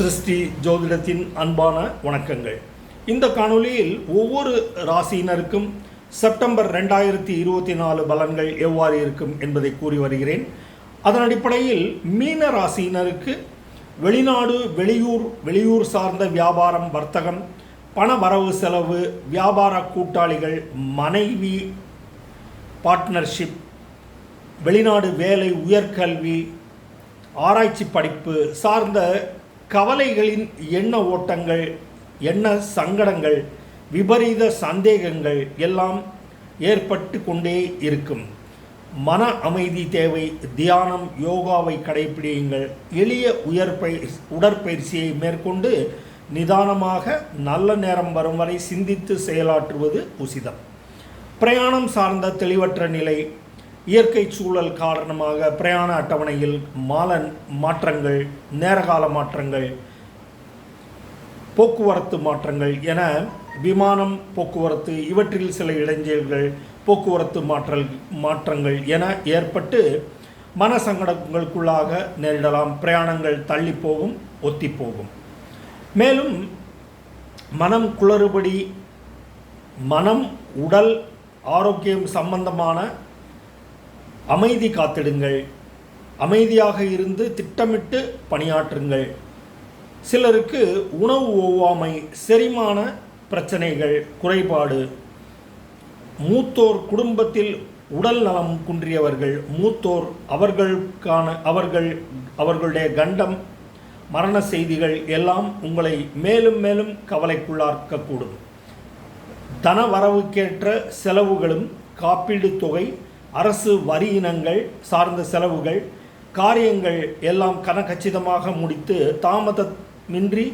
சிருஷ்டி ஜோதிடத்தின் அன்பான வணக்கங்கள். இந்த காணொளியில் ஒவ்வொரு ராசியினருக்கும் செப்டம்பர் ரெண்டாயிரத்தி இருபத்தி நாலு பலன்கள் எவ்வாறு இருக்கும் என்பதை கூறி வருகிறேன். அதன் அடிப்படையில் மீன ராசியினருக்கு வெளிநாடு வெளியூர் வெளியூர் சார்ந்த வியாபாரம் வர்த்தகம் பண வரவு செலவு வியாபார கூட்டாளிகள் மனைவி பார்ட்னர்ஷிப் வெளிநாடு வேலை உயர்கல்வி ஆராய்ச்சி படிப்பு சார்ந்த கவலைகளின் எண்ண ஓட்டங்கள் எண்ண சங்கடங்கள் விபரீத சந்தேகங்கள் எல்லாம் ஏற்பட்டு கொண்டே இருக்கும். மன அமைதி தேவை தியானம் யோகாவை கடைபிடியுங்கள் எளிய உயர்பயிர் உடற்பயிற்சியை மேற்கொண்டு நிதானமாக நல்ல நேரம் வரும் வரை சிந்தித்து செயலாற்றுவது உசிதம். பிரயாணம் சார்ந்த தெளிவற்ற நிலை இயற்கை சூழல் காரணமாக பிரயாண அட்டவணையில் மாலன் மாற்றங்கள் நேரகால மாற்றங்கள் போக்குவரத்து மாற்றங்கள் என விமானம் போக்குவரத்து இவற்றில் சில இடைஞ்சல்கள் போக்குவரத்து மாற்றல் மாற்றங்கள் என ஏற்பட்டு மன சங்கடங்களுக்குள்ளாக நேரிடலாம். பிரயாணங்கள் தள்ளி போகும் ஒத்தி போகும். மேலும் மனம் குளறுபடி மனம் உடல் ஆரோக்கியம் சம்பந்தமான அமைதி காத்திடுங்கள். அமைதியாக இருந்து திட்டமிட்டு பணியாற்றுங்கள். சிலருக்கு உணவு ஒவ்வாமை செரிமான பிரச்சனைகள் குறைபாடு. மூத்தோர் குடும்பத்தில் உடல் நலம் குன்றியவர்கள் மூத்தோர் அவர்களுக்கான அவர்கள் அவர்களுடைய கண்டம் மரண செய்திகள் எல்லாம் உங்களை மேலும் மேலும் கவலைக்குள்ளாக்கக்கூடும். தன வரவுக்கேற்ற செலவுகளும் காப்பீடு தொகை அரசு வரி இனங்கள் சார்ந்த செலவுகள் காரியங்கள் எல்லாம் கனகச்சிதமாக முடித்து தாமதமின்றி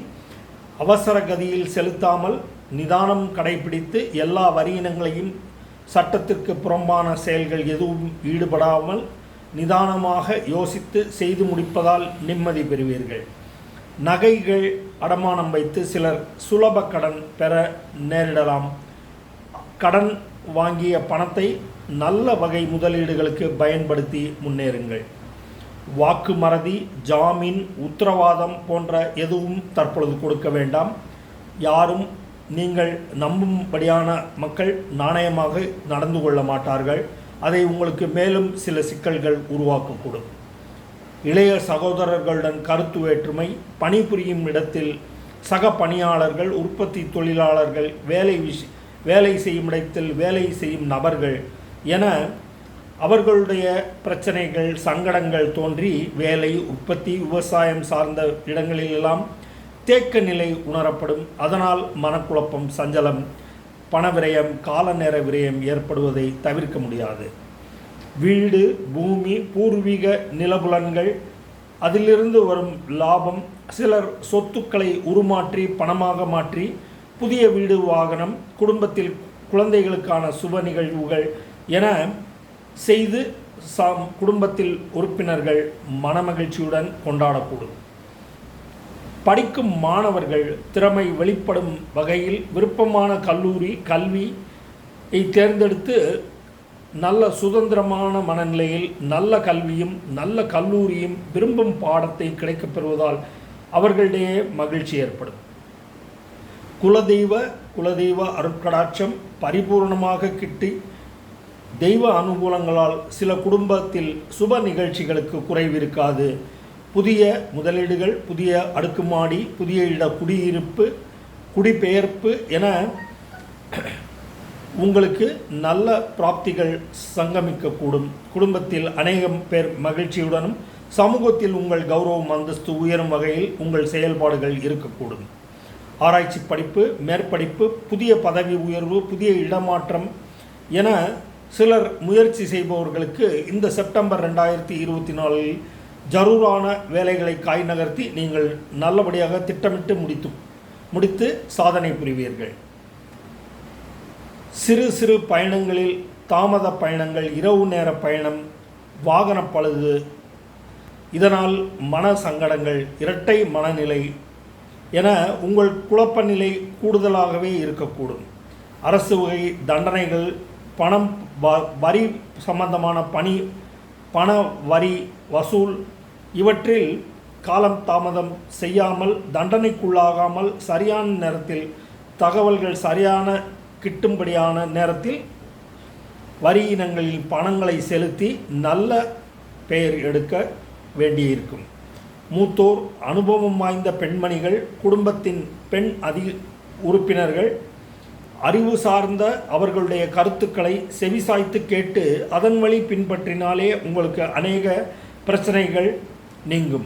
அவசர கதியில் செலுத்தாமல் நிதானம் கடைபிடித்து எல்லா வரி இனங்களையும் சட்டத்திற்கு புறம்பான செயல்கள் எதுவும் ஈடுபடாமல் நிதானமாக யோசித்து செய்து முடிப்பதால் நிம்மதி பெறுவீர்கள். நகைகள் அடமானம் வைத்து சிலர் சுலப கடன் பெற நேரிடலாம். கடன் வாங்கிய பணத்தை நல்ல வகை முதலீடுகளுக்கு பயன்படுத்தி முன்னேறுங்கள். வாக்கு மறதி ஜாமீன் உத்தரவாதம் போன்ற எதுவும் தற்பொழுது கொடுக்க வேண்டாம். யாரும் நீங்கள் நம்பும்படியான மக்கள் நாணயமாக நடந்து கொள்ள மாட்டார்கள். அதை உங்களுக்கு மேலும் சில சிக்கல்கள் உருவாக்கக்கூடும். இளைய சகோதரர்களுடன் கருத்து வேற்றுமை பணிபுரியும் இடத்தில் சக பணியாளர்கள் உற்பத்தி தொழிலாளர்கள் வேலை விஷ வேலை செய்யும் இடத்தில் வேலை செய்யும் நபர்கள் என அவர்களுடைய பிரச்சனைகள் சங்கடங்கள் தோன்றி வேலை உற்பத்தி விவசாயம் சார்ந்த இடங்களிலெல்லாம் தேக்க நிலை உணரப்படும். அதனால் மனக்குழப்பம் சஞ்சலம் பண விரயம் கால நேர விரயம் ஏற்படுவதை தவிர்க்க முடியாது. வீடு பூமி பூர்வீக நிலபுலன்கள் அதிலிருந்து வரும் லாபம் சிலர் சொத்துக்களை உருமாற்றி பணமாக மாற்றி புதிய வீடு வாகனம் குடும்பத்தில் குழந்தைகளுக்கான சுப நிகழ்வுகள் என செய்து சாம் குடும்பத்தில் உறுப்பினர்கள் மனமகிழ்ச்சியுடன் கொண்டாடக்கூடும். படிக்கும் மாணவர்கள் திறமை வெளிப்படும் வகையில் விருப்பமான கல்லூரி கல்வி தேர்ந்தெடுத்து நல்ல சுதந்திரமான மனநிலையில் நல்ல கல்வியும் நல்ல கல்லூரியும் விரும்பும் பாடத்தை கிடைக்கப் பெறுவதால் அவர்களிடையே மகிழ்ச்சி ஏற்படும். குலதெய்வ குலதெய்வ அருட்கடாட்சம் பரிபூர்ணமாக கிட்டி தெய்வ அனுகூலங்களால் சில குடும்பத்தில் சுப நிகழ்ச்சிகளுக்கு குறைவிருக்காது. புதிய முதலீடுகள் புதிய அடுக்குமாடி புதிய இட குடியிருப்பு குடிபெயர்ப்பு என உங்களுக்கு நல்ல பிராப்திகள் சங்கமிக்கக்கூடும். குடும்பத்தில் அநேகம் பேர் மகிழ்ச்சியுடனும் சமூகத்தில் உங்கள் கௌரவம் அந்தஸ்து உயரும் வகையில் உங்கள் செயல்பாடுகள் இருக்கக்கூடும். ஆராய்ச்சி படிப்பு மேற்படிப்பு புதிய பதவி உயர்வு புதிய இடமாற்றம் என சிலர் முயற்சி செய்பவர்களுக்கு இந்த செப்டம்பர் ரெண்டாயிரத்தி இருபத்தி நாலில் ஜரூரான வேலைகளை காய் நகர்த்தி நீங்கள் நல்லபடியாக திட்டமிட்டு முடித்து முடித்து சாதனை புரிவீர்கள். சிறு சிறு பயணங்களில் தாமத பயணங்கள் இரவு நேர பயணம் வாகன பழுது இதனால் மன சங்கடங்கள் இரட்டை மனநிலை என உங்கள் குழப்ப நிலை கூடுதலாகவே இருக்கக்கூடும். அரசு வகை தண்டனைகள் பணம் வ- வரி சம்பந்தமான பணி பண வரி வசூல் இவற்றில் காலம் தாமதம் செய்யாமல் தண்டனைக்குள்ளாகாமல் சரியான நேரத்தில் தகவல்கள் சரியான கிட்டும்படியான நேரத்தில் வரி இனங்களில் பணங்களை செலுத்தி நல்ல பெயர் எடுக்க வேண்டியிருக்கும். மூத்தோர் அனுபவம் வாய்ந்த பெண்மணிகள் குடும்பத்தின் பெண் அதி உறுப்பினர்கள் அறிவு சார்ந்த அவர்களுடைய கருத்துக்களை செவிசாய்த்து கேட்டு அதன் வழி பின்பற்றினாலே உங்களுக்கு அநேக பிரச்சனைகள் நீங்கும்.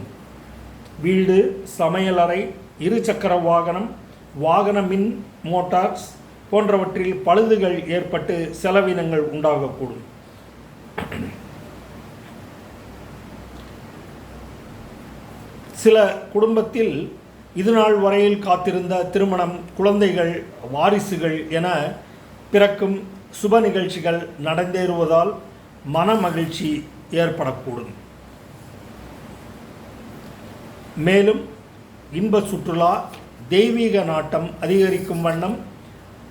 வீடு சமையலறை இருசக்கர வாகனம் வாகன மின் மோட்டார்ஸ் போன்றவற்றில் பழுதுகள் ஏற்பட்டு செலவினங்கள் உண்டாகக்கூடும். சில குடும்பத்தில் இதுநாள் வரையில் காத்திருந்த திருமணம் குழந்தைகள் வாரிசுகள் என பிறக்கும் சுப நிகழ்ச்சிகள் நடந்தேறுவதால் மன மகிழ்ச்சி ஏற்படக்கூடும். மேலும் இன்ப சுற்றுலா தெய்வீக நாட்டம் அதிகரிக்கும் வண்ணம்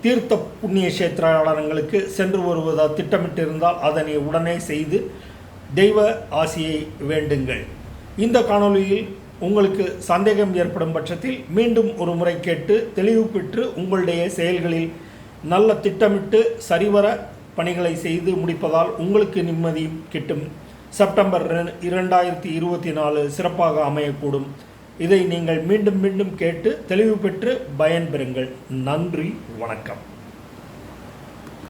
தீர்த்த புண்ணிய கஷேத்திரங்களுக்கு சென்று வருவதா திட்டமிட்டிருந்தால் அதனை உடனே செய்து தெய்வ ஆசியை வேண்டுங்கள். இந்த காணொளியில் உங்களுக்கு சந்தேகம் ஏற்படும் பட்சத்தில் மீண்டும் ஒரு முறை கேட்டு தெளிவு பெற்று உங்களுடைய செயல்களில் நல்ல திட்டமிட்டு சரிவர பணிகளை செய்து முடிப்பதால் உங்களுக்கு நிம்மதி கிட்டும். செப்டம்பர் இரண்டாயிரத்தி இருபத்தி நாலு சிறப்பாக அமையக்கூடும். இதை நீங்கள் மீண்டும் மீண்டும் கேட்டு தெளிவு பெற்று பயன்பெறுங்கள். நன்றி வணக்கம்.